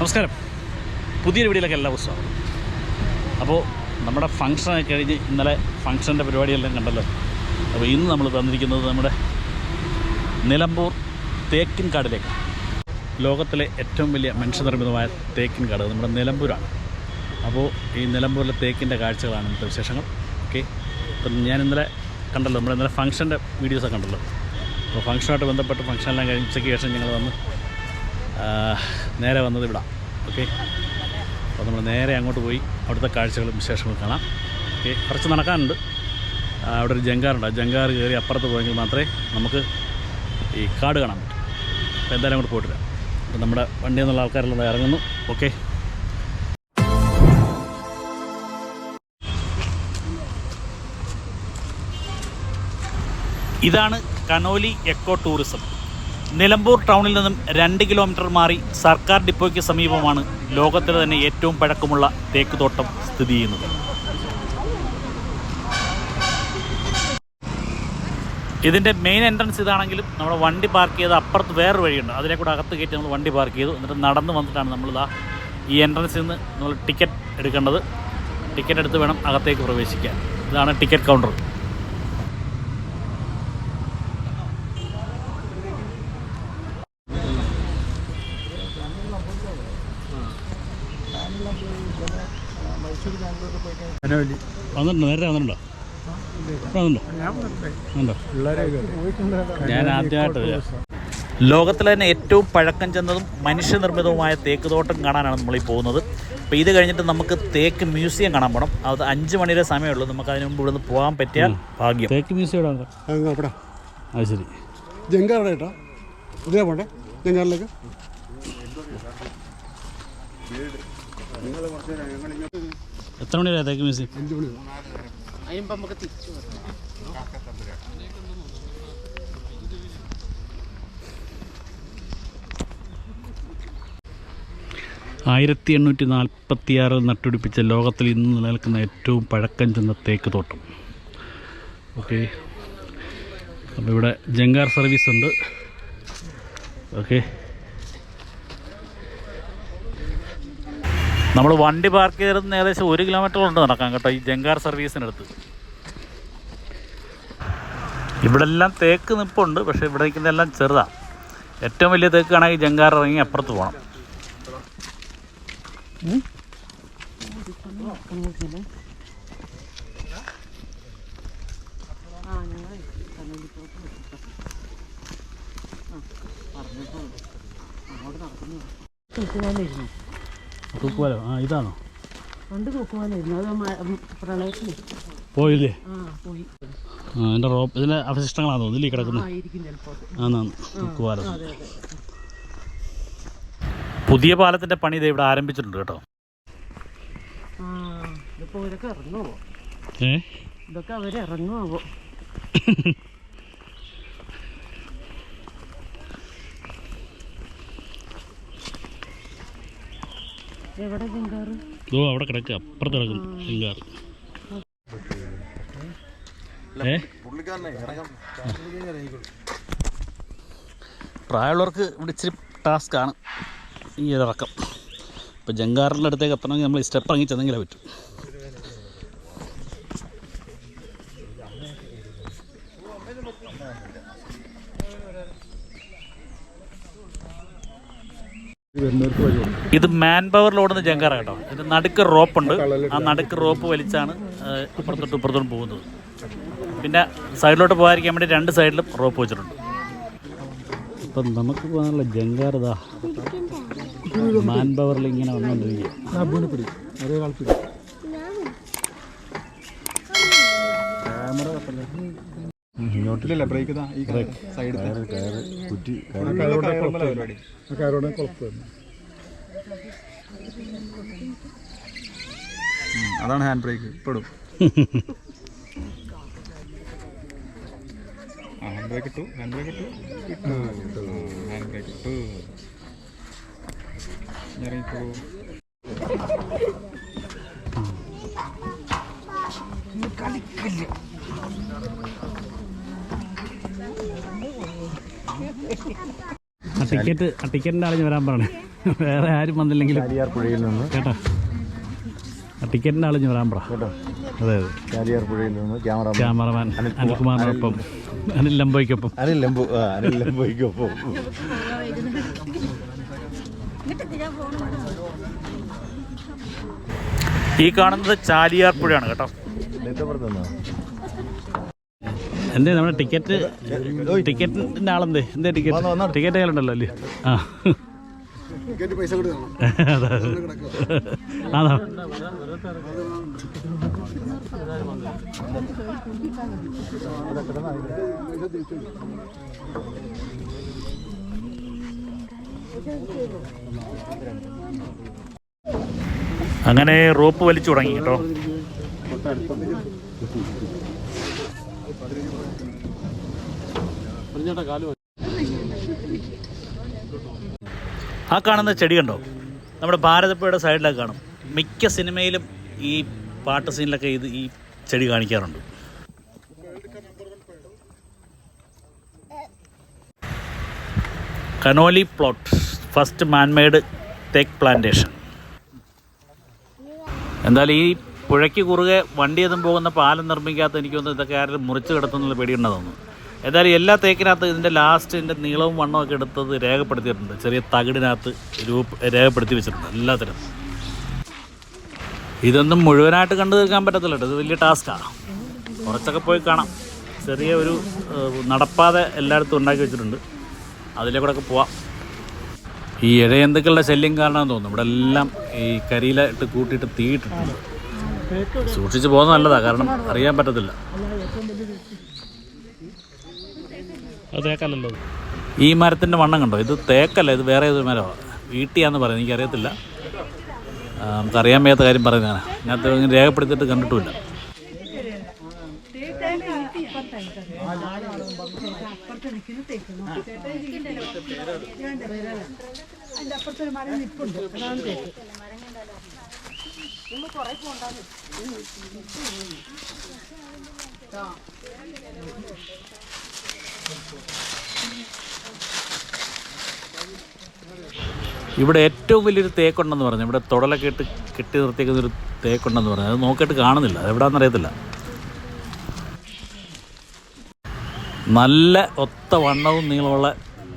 നമസ്കാരം. പുതിയൊരു വീഡിയോയിലേക്ക് എല്ലാ ദിവസവും അപ്പോൾ നമ്മുടെ ഫംഗ്ഷനൊക്കെ കഴിഞ്ഞ് ഇന്നലെ ഫംഗ്ഷന്റെ പരിപാടിയെല്ലാം കണ്ടല്ലോ. അപ്പോൾ ഇന്ന് നമ്മൾ തന്നിരിക്കുന്നത് നമ്മുടെ നിലമ്പൂർ തേക്കിൻ കാടിലേക്ക് ലോകത്തിലെ ഏറ്റവും വലിയ മനുഷ്യനിർമ്മിതമായ തേക്കിൻ കാട് നമ്മുടെ നിലമ്പൂരാണ്. അപ്പോൾ ഈ നിലമ്പൂരിലെ തേക്കിന്റെ കാഴ്ചകളാണ് ഇന്നത്തെ വിശേഷങ്ങൾ. ഓക്കെ. അപ്പം ഞാൻ ഇന്നലെ കണ്ടല്ലോ നമ്മുടെ ഇന്നലെ ഫംഗ്ഷന്റെ വീഡിയോസൊക്കെ കണ്ടല്ലോ. അപ്പോൾ ഫംഗ്ഷനുമായിട്ട് ബന്ധപ്പെട്ട് ഫംഗ്ഷനെല്ലാം കഴിഞ്ഞ് ഉച്ചയ്ക്ക് ശേഷം ഞങ്ങൾ വന്ന് നേരെ വന്നത് ഇവിടെ. ഓക്കെ അപ്പോൾ നമ്മൾ നേരെ അങ്ങോട്ട് പോയി അവിടുത്തെ കാഴ്ചകളും വിശേഷങ്ങളും കാണാം. ഓക്കെ കുറച്ച് നടക്കാനുണ്ട്. അവിടെ ഒരു ജങ്കാറുണ്ട്. ആ ജങ്കാർ കയറി അപ്പുറത്ത് പോയെങ്കിൽ മാത്രമേ നമുക്ക് ഈ കാട് കാണാൻ പറ്റും. അപ്പോൾ എന്തായാലും അങ്ങോട്ട് പോയിട്ടില്ല അപ്പോൾ നമ്മുടെ വണ്ടിയിൽ നിന്നുള്ള ആൾക്കാരെല്ലാം ഇറങ്ങുന്നു. ഓക്കെ ഇതാണ് കനോലി എക്കോ ടൂറിസം. നിലമ്പൂർ ടൗണിൽ നിന്നും രണ്ട് കിലോമീറ്റർ മാറി സർക്കാർ ഡിപ്പോയ്ക്ക് സമീപമാണ് ലോകത്തിലെ തന്നെ ഏറ്റവും പഴക്കമുള്ള തേക്കുതോട്ടം സ്ഥിതി ചെയ്യുന്നത്. ഇതിന്റെ മെയിൻ എൻട്രൻസ് ഇതാണെങ്കിലും നമ്മൾ വണ്ടി പാർക്ക് ചെയ്ത് അപ്പുറത്ത് വേറൊരു വഴിയുണ്ട്. അതിലെ കൂടെ അകത്ത് കയറ്റി നമ്മൾ വണ്ടി പാർക്ക് ചെയ്തു. എന്നിട്ട് നടന്ന് വന്നിട്ടാണ് നമ്മൾ നമ്മളിതാ ഈ എൻട്രൻസിൽ നിന്ന് നമ്മൾ ടിക്കറ്റ് എടുക്കേണ്ടത്. ടിക്കറ്റ് എടുത്ത് വേണം അകത്തേക്ക് പ്രവേശിക്കാൻ. ഇതാണ് ടിക്കറ്റ് കൗണ്ടർ വന്നിട്ടുണ്ടോ? നേരത്തെ വന്നിട്ടുണ്ടോ? ഞാൻ ആദ്യമായിട്ട്. ലോകത്തിലെ തന്നെ ഏറ്റവും പഴക്കം ചെന്നതും മനുഷ്യനിർമ്മിതവുമായ തേക്ക് തോട്ടം കാണാനാണ് നമ്മൾ ഈ പോകുന്നത്. അപ്പോൾ ഇത് കഴിഞ്ഞിട്ട് നമുക്ക് തേക്ക് മ്യൂസിയം കാണാൻ പോകണം അത് അഞ്ച് മണിയുടെ സമയമുള്ളൂ. നമുക്ക് അതിന് മുമ്പ് ഇവിടുന്ന് പോകാൻ പറ്റിയാൽ ഭാഗ്യം. തേക്ക് മ്യൂസിയം അവിടെ. അത് ശരി. ജങ്കാർ അവിടെ കേട്ടോ. ഇതിനെ പോട്ടെ. ജങ്കാറിലേക്ക് എത്ര മണി വരെ തേക്ക് മ്യൂസിയം അഞ്ച് മണി ആയിരത്തി എണ്ണൂറ്റി നാൽപ്പത്തിയാറിൽ നട്ടുപിടിപ്പിച്ച ലോകത്തിൽ ഇന്ന് നിലനിൽക്കുന്ന ഏറ്റവും പഴക്കം ചെന്ന തേക്ക് തോട്ടം. ഓക്കെ. അപ്പോൾ ഇവിടെ ജങ്കാർ സർവീസ് ഉണ്ട്. ഓക്കെ. നമ്മൾ വണ്ടി പാർക്ക് ചെയ്തിരുന്ന ഏകദേശം ഒരു കിലോമീറ്റർ ഉണ്ട് നടക്കാൻ കേട്ടോ ഈ ജങ്കാർ സർവീസിനടുത്ത്. ഇവിടെ എല്ലാം തേക്ക് നിപ്പുണ്ട് പക്ഷേ ഇവിടെ നിൽക്കുന്നതെല്ലാം ചെറുതാണ് ഏറ്റവും വലിയ തേക്ക് ആണെങ്കിൽ ജങ്കാർ ഇറങ്ങി അപ്പുറത്ത് പോകണം. തൂക്കുവാനായിരുന്നു തൂക്കുവാലോ? ആ ഇതാണോ? പണ്ട് തൂക്കുവാനായിരുന്നു അത് പ്രളയത്തിൽ പോയില്ലേ? ആ പോയി. ആ എന്റെ റോപ്പ് ഇതിലെ അവശിഷ്ടങ്ങളാണ് തോന്നുന്നു ഇല്ലേ കിടക്കുന്നത്? ആന്നാന്ന് തൂക്കുവാലം? പുതിയ പാലത്തിന്റെ പണി ഇത് ഇവിടെ ആരംഭിച്ചിട്ടുണ്ട് കേട്ടോ. ഇതൊക്കെ ഇറങ്ങുമോ ഏ? ഇതൊക്കെ അവരിറങ്ങുമോ ഓ അവിടെ കിടക്കുക അപ്പുറത്ത് കിടക്കും ശിങ്കാർ ഏ? പ്രായമുള്ളവർക്ക് ഇവിടെ ഇച്ചിരി ടാസ്ക് ആണ് ഈ ഇറക്കം. ഇപ്പം ജങ്കാറിന്റെ അടുത്തേക്ക് എത്തണമെങ്കിൽ നമ്മൾ സ്റ്റെപ്പ് ഇറങ്ങി ചെന്നെങ്കിലേ പറ്റും. ഇത് മാൻ പവറിൽ ഓടുന്ന ജങ്കാറ കേട്ടോ. ഇത് നടുക്ക് റോപ്പുണ്ട് ആ നടുക്ക് റോപ്പ് വലിച്ചാണ് ഇപ്പുറത്തോട്ട് ഇപ്പുറത്തോട്ട് പോകുന്നത്. പിന്നെ സൈഡിലോട്ട് പോകാതിരിക്കാൻ വേണ്ടി രണ്ട് സൈഡിലും റോപ്പ് വെച്ചിട്ടുണ്ട്. ഇപ്പം നമുക്ക് പോകാനുള്ള ജങ്കാർ ഇതാ. മാൻ പവറിൽ ഇങ്ങനെ വന്നുകൊണ്ടിരിക്കുക ആ ബ്രേക്ക് കുറ്റി കയറോടെ അതാണ് ഹാൻഡ് ബ്രേക്ക് ഇപ്പോഴും ഹാൻഡ് ബ്രേക്ക് ഇട്ടു ഹാൻഡ് ബ്രേക്ക് ഇട്ടു. ഇട്ടു. ഹാൻഡ് ബ്രേക്ക് ഇട്ടു. ഇറങ്ങിക്കോ. ആ ടിക്കറ്റ് ആ ടിക്കറ്റിന്റെ ആളിഞ്ഞ് വരാൻ പറയണേ. വേറെ ആരും വന്നില്ലെങ്കിലും. ചാലിയാർ പുഴയിൽ നിന്ന്. കേട്ടോ. ആ ടിക്കറ്റിന്റെ ആളിഞ്ഞ് വരാൻ പറ. കേട്ടോ. അതെ അതെ. ചാലിയാർ പുഴയിൽ നിന്ന് ക്യാമറ ക്യാമറമാൻ അനിൽകുമാറിനൊപ്പം അനിൽ ലംബോയ്ക്കൊപ്പം. അനിൽ ലംബു ആ അനിൽ ലംബോയ്ക്കൊപ്പം. ഈ കാണുന്നത് ചാലിയാർ പുഴയാണ് കേട്ടോ. എന്തേ നമ്മുടെ ടിക്കറ്റ് ടിക്കറ്റിന്റെ ആളെന്തേ? എന്തേ ടിക്കറ്റ്. ടിക്കറ്റ് കയ്യിലുണ്ടല്ലോ അല്ലേ? ആ. പൈസ കൊടുക്കണം അതെ. അങ്ങനെ റോപ്പ് വലിച്ചു തുടങ്ങി കേട്ടോ. ആ കാണുന്ന ചെടി കണ്ടോ? നമ്മുടെ ഭാരതപ്പുഴയുടെ സൈഡിലൊക്കെ കാണും. മിക്ക സിനിമയിലും ഈ പാട്ട് സീനിലൊക്കെ ഇത് ഈ ചെടി കാണിക്കാറുണ്ട്. കനോലി പ്ലോട്ട് ഫസ്റ്റ് മാൻമെയ്ഡ് തേക്ക് പ്ലാന്റേഷൻ എന്തായാലും ഈ പുഴയ്ക്ക് കുറുകെ വണ്ടി എതും പോകുന്ന പാലം നിർമ്മിക്കാത്ത എനിക്ക് തോന്നുന്നു ഇതൊക്കെ ആരും മുറിച്ച് കിടത്തുന്നുള്ള പേടിയുണ്ടെന്ന് തോന്നുന്നു. എന്തായാലും എല്ലാ തേക്കിനകത്ത് ഇതിന്റെ ലാസ്റ്റ് ഇതിന്റെ നീളവും വണ്ണവും ഒക്കെ എടുത്തത് രേഖപ്പെടുത്തിയിട്ടുണ്ട്. ചെറിയ തകിടിനകത്ത് രൂപ രേഖപ്പെടുത്തി വെച്ചിട്ടുണ്ട് എല്ലാത്തിനും. ഇതൊന്നും മുഴുവനായിട്ട് കണ്ടു തീർക്കാൻ പറ്റത്തില്ല ഇത് വലിയ ടാസ്ക്കാണ് കുറച്ചൊക്കെ പോയി കാണാം. ചെറിയ ഒരു നടപ്പാതെ എല്ലായിടത്തും ഉണ്ടാക്കി വെച്ചിട്ടുണ്ട്. അതിലേക്കൂടെ പോവാം. ഈ ഇഴയന്തുക്കളുടെ ശല്യം കാരണമെന്ന് തോന്നുന്നു. ഇവിടെ എല്ലാം ഈ കരിയിലിട്ട് കൂട്ടിയിട്ട് തീയിട്ടിട്ടുണ്ട്. സൂക്ഷിച്ച് പോകുന്നത് നല്ലതാണ് കാരണം അറിയാൻ പറ്റത്തില്ല. തേക്കല്ലല്ലോ ഈ മരത്തിന്റെ വണ്ണം കണ്ടോ? ഇത് തേക്കല്ല ഇത് വേറെ ഏതൊരു മരമാണ് വീട്ടിയാന്ന് പറയുന്നത് എനിക്കറിയത്തില്ല. നമുക്കറിയാൻ വയ്യാത്ത കാര്യം പറയുന്നതാണ്. ഇതിനകത്ത് ഇങ്ങനെ രേഖപ്പെടുത്തിയിട്ട് കണ്ടിട്ടുമില്ല. ഇവിടെ ഏറ്റവും വലിയൊരു തേക്കുണ്ടെന്ന് പറഞ്ഞു. ഇവിടെ തുടലൊക്കെ ഇട്ട് കെട്ടി നിർത്തിയേക്കുന്ന ഒരു തേക്കുണ്ടെന്ന് പറഞ്ഞു. അത് നോക്കിയിട്ട് കാണുന്നില്ല. അത് എവിടാന്നറിയത്തില്ല. നല്ല ഒത്ത വണ്ണവും നീളമുള്ള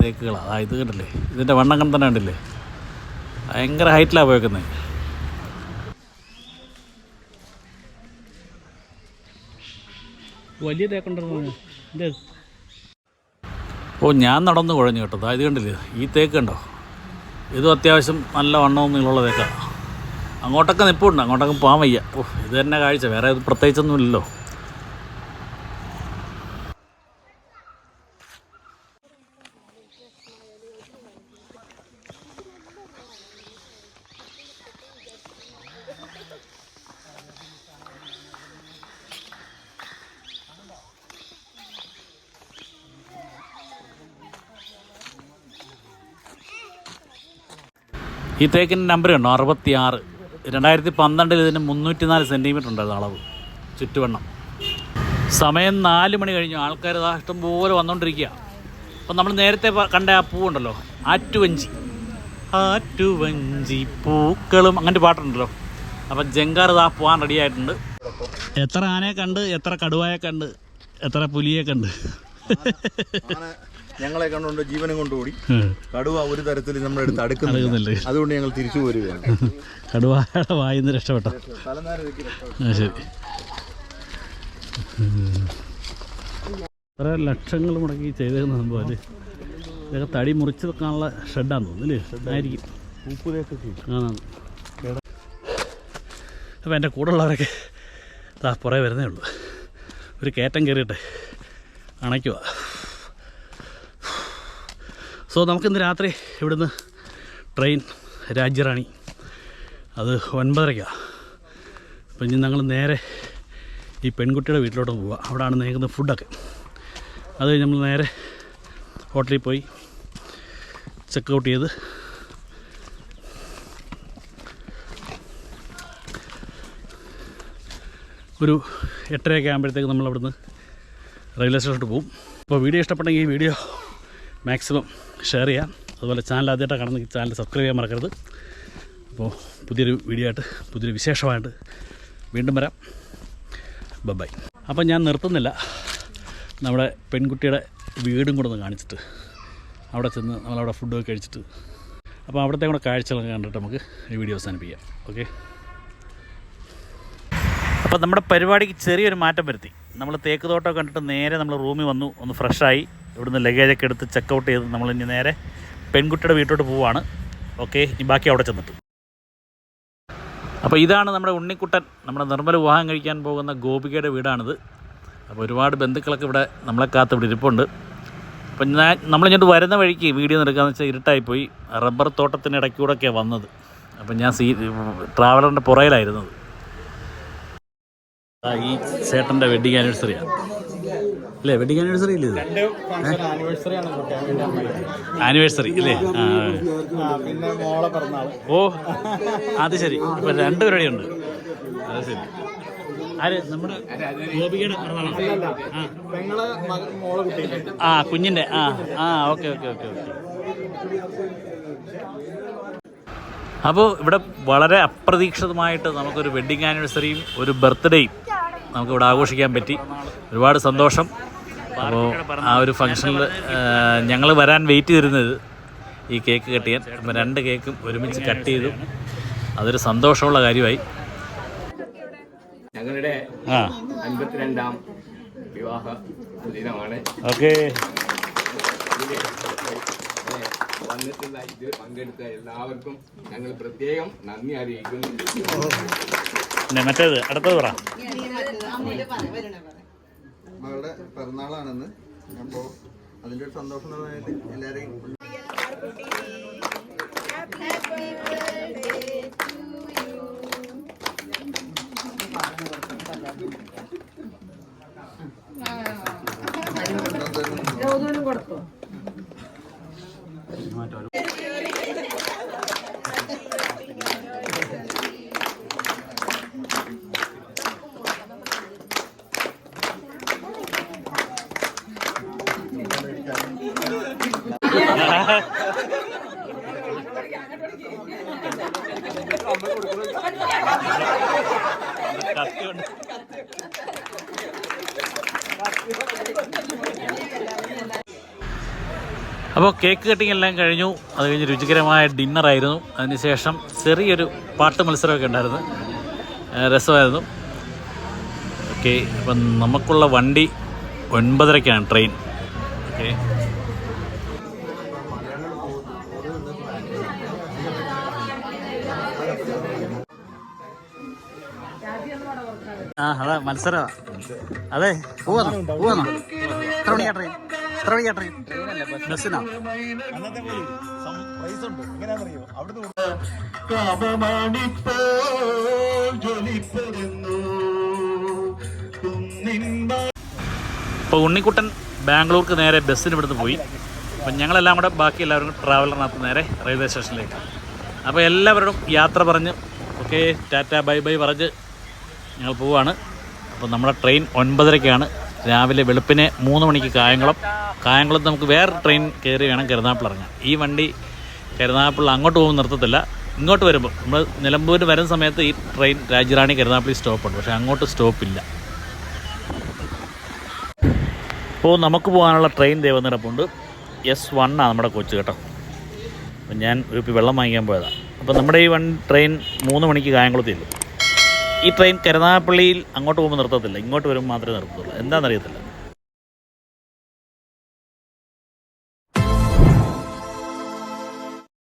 തേക്കുകളാണ് ഇത് കണ്ടില്ലേ? ഇതിന്റെ വണ്ണം കണ്ട് തന്നെ കണ്ടില്ലേ? ഭയങ്കര ഹൈറ്റിലാണ് പോയേക്കുന്നത് വലിയ തേക്കുണ്ടെന്ന് ഓ ഞാൻ നടന്നു കുഴഞ്ഞു കേട്ടോ. അതായത് കണ്ടില്ലേ? ഈ തേക്ക് കണ്ടോ? ഇതും അത്യാവശ്യം നല്ല വണ്ണവും നീളമുള്ള തേക്കാണ് അങ്ങോട്ടൊക്കെ നിൽപ്പുണ്ട് അങ്ങോട്ടൊക്കെ പോകാൻ വയ്യ. ഓ ഇത് തന്നെ കാഴ്ച. വേറെ പ്രത്യേകിച്ചൊന്നുമില്ലല്ലോ. ഈ തേക്കിന്റെ നമ്പർ കണ്ടോ? അറുപത്തി ആറ് രണ്ടായിരത്തി പന്ത്രണ്ടിൽ ഇതിന് മുന്നൂറ്റി നാല് സെന്റിമീറ്റർ ഉണ്ടായിരുന്നു അളവ് ചുറ്റുവണ്ണം. സമയം നാല് മണി കഴിഞ്ഞു. ആൾക്കാർ ഇതാ ഇഷ്ടംപോലെ വന്നുകൊണ്ടിരിക്കുക അപ്പം നമ്മൾ നേരത്തെ കണ്ട ആ പൂവുണ്ടല്ലോ ആറ്റുവഞ്ചി. ആറ്റുവഞ്ചി പൂക്കളും അങ്ങനത്തെ പാട്ടുണ്ടല്ലോ. അപ്പം ജങ്കാർ ഇതാ പോകാൻ റെഡി ആയിട്ടുണ്ട്. എത്ര ആനയെ കണ്ട് എത്ര കടുവായെ കണ്ട് എത്ര പുലിയെ കണ്ട് ഞങ്ങളെ കണ്ടുകൊണ്ട് ജീവനും കൊണ്ടുകൂടി കടുവ ഒരു തരത്തിൽ നമ്മുടെ അടുത്ത് അടുക്കുന്നില്ല. അതുകൊണ്ട് ഞങ്ങൾ തിരിച്ചു പോരുകയാണ്. കടുവയുടെ വായിന്ന് രക്ഷപ്പെട്ട. ശരി. എത്ര ലക്ഷങ്ങൾ മുടക്കി ചെയ്തേക്കുന്ന സംഭവം അല്ലേ ഇതൊക്കെ തടി മുറിച്ച് വെക്കാനുള്ള ഷെഡാന്ന് തോന്നുന്നു അല്ലേ? ഷെഡായിരിക്കും. അപ്പം അപ്പോൾ എന്റെ കൂടെ ഉള്ളവരൊക്കെ താ പുറേ വരുന്നേ ഉള്ളൂ. ഒരു കയറ്റം കയറിയിട്ട് അണയ്ക്കുക സോ നമുക്കിന്ന് രാത്രി ഇവിടുന്ന് ട്രെയിൻ രാജ്യറാണി. അത് ഒൻപതരയ്ക്കാണ് അപ്പം ഇനി ഞങ്ങൾ നേരെ ഈ പെൺകുട്ടിയുടെ വീട്ടിലോട്ട് പോവുക അവിടെയാണ് നേക്കുന്ന ഫുഡൊക്കെ അത് കഴിഞ്ഞ് നമ്മൾ നേരെ ഹോട്ടലിൽ പോയി ചെക്ക് ഔട്ട് ചെയ്ത് ഒരു എട്ടരയൊക്കെ ആകുമ്പോഴത്തേക്ക് നമ്മൾ അവിടുന്ന് റെയിൽവേ സ്റ്റേഷനിലോട്ട് പോകും അപ്പോൾ വീഡിയോ ഇഷ്ടപ്പെട്ടെങ്കിൽ ഈ വീഡിയോ മാക്സിമം ഷെയർ ചെയ്യാം. അതുപോലെ ചാനൽ ആദ്യമായിട്ട് കാണുന്ന ചാനൽ സബ്സ്ക്രൈബ് ചെയ്യാൻ മറക്കരുത്. അപ്പോൾ പുതിയൊരു വീഡിയോ ആയിട്ട് പുതിയൊരു വിശേഷമായിട്ട് വീണ്ടും വരാം. ബൈ അപ്പം ഞാൻ നിർത്തുന്നില്ല. നമ്മുടെ പെൺകുട്ടിയുടെ വീടും കൂടെ ഒന്ന് കാണിച്ചിട്ട്. അവിടെ ചെന്ന് നമ്മളവിടെ ഫുഡൊക്കെ കഴിച്ചിട്ട്. അപ്പോൾ അവിടുത്തെ കൂടെ കാഴ്ചകളൊക്കെ കണ്ടിട്ട് നമുക്ക് ഈ വീഡിയോ അവസാനിപ്പിക്കാം. ഓക്കെ അപ്പോൾ നമ്മുടെ പരിപാടിക്ക് ചെറിയൊരു മാറ്റം വരുത്തി. നമ്മൾ തേക്ക് തോട്ടം കണ്ടിട്ട് നേരെ നമ്മൾ റൂമിൽ വന്നു ഒന്ന് ഫ്രഷായി ഇവിടുന്ന് ലഗേജൊക്കെ എടുത്ത് ചെക്കൗട്ട് ചെയ്ത് നമ്മൾ ഇനി നേരെ പെൺകുട്ടിയുടെ വീട്ടോട്ട് പോവാണ്. ഓക്കെ ഇനി ബാക്കി അവിടെ ചെന്നിട്ട്. അപ്പോൾ ഇതാണ് നമ്മുടെ ഉണ്ണിക്കുട്ടൻ. നമ്മുടെ നിർമ്മല വിവാഹം കഴിക്കാൻ പോകുന്ന ഗോപികയുടെ വീടാണിത്. അപ്പോൾ ഒരുപാട് ബന്ധുക്കളൊക്കെ ഇവിടെ നമ്മളെ കാത്ത് ഇവിടെ ഇരിപ്പുണ്ട്. അപ്പം ഞാൻ നമ്മളിങ്ങോട്ട് വരുന്ന വഴിക്ക് വീഡിയോ നിൽക്കുകയെന്ന് വെച്ചാൽ ഇരുട്ടായിപ്പോയി. റബ്ബർ തോട്ടത്തിന്റെ ഇടയ്ക്കൂടെയൊക്കെയാണ് വന്നത്. അപ്പം ഞാൻ സീ ട്രാവലറിന്റെ പുറയിലായിരുന്നത് ഈ ചേട്ടന്റെ വെഡിങ് ആനിവേഴ്സറിയാണ് അല്ലേ? വെഡിങ് ആനിവേഴ്സറി ഇല്ലേ ആനിവേഴ്സറി അല്ലേ? ഓ അത് ശരി. ഇപ്പൊ രണ്ട് പരിപാടിയുണ്ട്. അത് ശരി. ആര്? നമ്മുടെ ഗോപികയുടെ പിറന്നാളാണോ? ആ. കുഞ്ഞിന്റെ. ആ ആ ഓക്കെ ഓക്കെ ഓക്കെ ഓക്കെ. അപ്പോൾ ഇവിടെ വളരെ അപ്രതീക്ഷിതമായിട്ട് നമുക്കൊരു വെഡിങ് ആനിവേഴ്സറിയും ഒരു ബർത്ത്ഡേയും നമുക്കിവിടെ ആഘോഷിക്കാൻ പറ്റി. ഒരുപാട് സന്തോഷം. അപ്പോൾ ആ ഒരു ഫംഗ്ഷനിൽ ഞങ്ങൾ വരാൻ വെയിറ്റ് ചെയ്തിരുന്നത് ഈ കേക്ക് കട്ട് ചെയ്യാൻ അപ്പോൾ രണ്ട് കേക്കും ഒരുമിച്ച് കട്ട് ചെയ്തു. അതൊരു സന്തോഷമുള്ള കാര്യമായി. ഞങ്ങളുടെ അൻപത്തിരണ്ടാം വിവാഹ ദിനമാണ്. ഓക്കെ. വന്നിട്ടുള്ള ഇത് പങ്കെടുത്ത എല്ലാവർക്കും ഞങ്ങൾ പ്രത്യേകം നന്ദി അറിയിക്കുന്നു. പിന്നെ മറ്റേത് അടുത്തത് പറ. മകളുടെ പിറന്നാളാണെന്ന്. അപ്പോൾ അതിന്റെ ഒരു സന്തോഷം എല്ലാരെയും അപ്പോൾ കേക്ക് കട്ടിങ് എല്ലാം കഴിഞ്ഞു. അത് കഴിഞ്ഞ് രുചികരമായ ഡിന്നറായിരുന്നു അതിനുശേഷം ചെറിയൊരു പാട്ട് മത്സരമൊക്കെ ഉണ്ടായിരുന്നു. രസമായിരുന്നു. ഓക്കെ അപ്പം നമുക്കുള്ള വണ്ടി ഒൻപതരക്കാണ് ട്രെയിൻ. ഓക്കെ ആ അതാ അതെ പോവാന്നോ പോവാന്നോ? എത്ര മണിക്കാ ട്രെയിൻ എത്ര മണിക്കാ ട്രെയിൻ ബസ്സിനാ? അപ്പോൾ ഉണ്ണിക്കുട്ടൻ ബാംഗ്ലൂർക്ക് നേരെ ബസ്സിന് ഇവിടുന്ന് പോയി. അപ്പം ഞങ്ങളെല്ലാം കൂടെ ബാക്കി എല്ലാവരും ട്രാവലറിനകത്ത് നേരെ റെയിൽവേ സ്റ്റേഷനിലേക്ക് അപ്പോൾ എല്ലാവരോടും യാത്ര പറഞ്ഞ് ഓക്കെ ടാറ്റ ബൈ ബൈ പറഞ്ഞ് ഞങ്ങൾ പോവാണ്. അപ്പോൾ നമ്മുടെ ട്രെയിൻ ഒൻപതരയ്ക്കാണ് രാവിലെ വെളുപ്പിനെ മൂന്ന് മണിക്ക് കായംകുളം. കായംകുളത്ത് നമുക്ക് വേറെ ട്രെയിൻ കയറി വേണം കരുനാപ്പിൾ ഇറങ്ങാൻ. ഈ വണ്ടി കരുനാപ്പിൾ അങ്ങോട്ട് പോകുമ്പോൾ നിർത്തത്തില്ല. ഇങ്ങോട്ട് വരുമ്പോൾ നമ്മൾ നിലമ്പൂരിൽ വരുന്ന സമയത്ത് ഈ ട്രെയിൻ രാജ്യറാണി കരുനാപ്പിളി സ്റ്റോപ്പുണ്ട് പക്ഷേ അങ്ങോട്ട് സ്റ്റോപ്പില്ല ഇപ്പോൾ നമുക്ക് പോകാനുള്ള ട്രെയിൻ ദേവനിരപ്പുണ്ട്. എസ് വൺ ആണ് നമ്മുടെ കോച്ച് കേട്ടോ. അപ്പം ഞാൻ ഒരു വെള്ളം വാങ്ങിക്കാൻ പോയതാണ് അപ്പോൾ നമ്മുടെ ഈ വൺ ട്രെയിൻ മൂന്ന് മണിക്ക് കായംകുളത്തില്ല? ഈ ട്രെയിൻ കരുനാഗപ്പള്ളിയിൽ അങ്ങോട്ട് പോകുമ്പോൾ നിർത്തത്തില്ല ഇങ്ങോട്ട് വരുമ്പോൾ മാത്രമേ നിർത്തത്തുള്ളൂ. എന്താണെന്നറിയത്തില്ല.